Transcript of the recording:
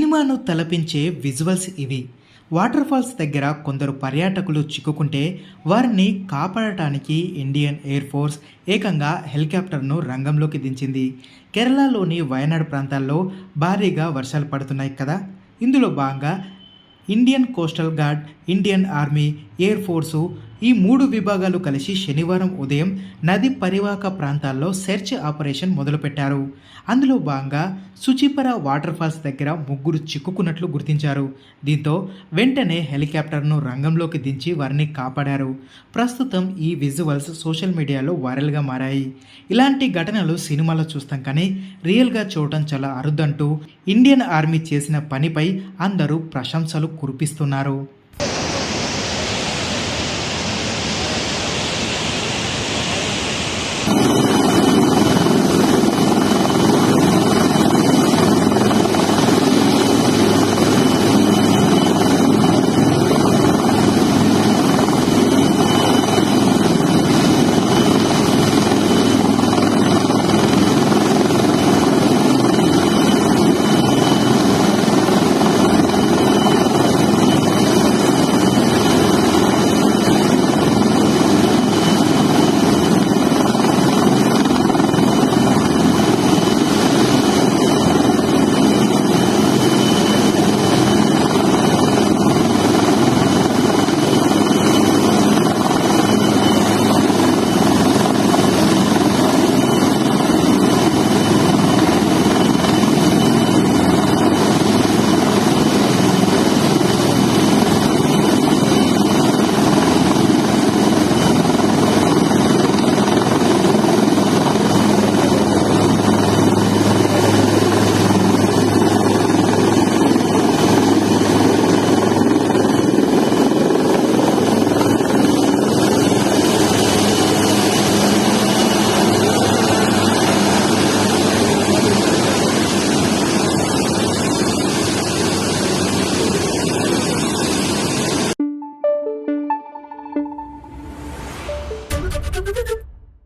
సినిమాను తలపించే విజువల్స్ ఇవి. వాటర్ ఫాల్స్ దగ్గర కొందరు పర్యాటకులు చిక్కుకుంటే వారిని కాపాడటానికి ఇండియన్ ఎయిర్ ఫోర్స్ ఏకంగా హెలికాప్టర్ను రంగంలోకి దించింది. కేరళలోని వయనాడ్ ప్రాంతాల్లో భారీగా వర్షాలు పడుతున్నాయి కదా. ఇందులో భాగంగా Indian coastal guard Indian army air force ఈ మూడు విభాగాలు కలిసి శనివారం ఉదయం నది పరివాహక ప్రాంతాల్లో సెర్చ్ ఆపరేషన్ మొదలుపెట్టారు. అందులో భాగంగా సుచిపర వాటర్ ఫాల్స్ దగ్గర ముగ్గురు చిక్కుకున్నట్లు గుర్తించారు. దీంతో వెంటనే హెలికాప్టర్ను రంగంలోకి దించి వారిని కాపాడారు. ప్రస్తుతం ఈ విజువల్స్ సోషల్ మీడియాలో వైరల్గా మారాయి. ఇలాంటి ఘటనలు సినిమాలో చూస్తాం కానీ రియల్గా చూడటం చాలా అరుదంటూ ఇండియన్ ఆర్మీ చేసిన పనిపై అందరూ ప్రశంసలు కురిపిస్తున్నారు.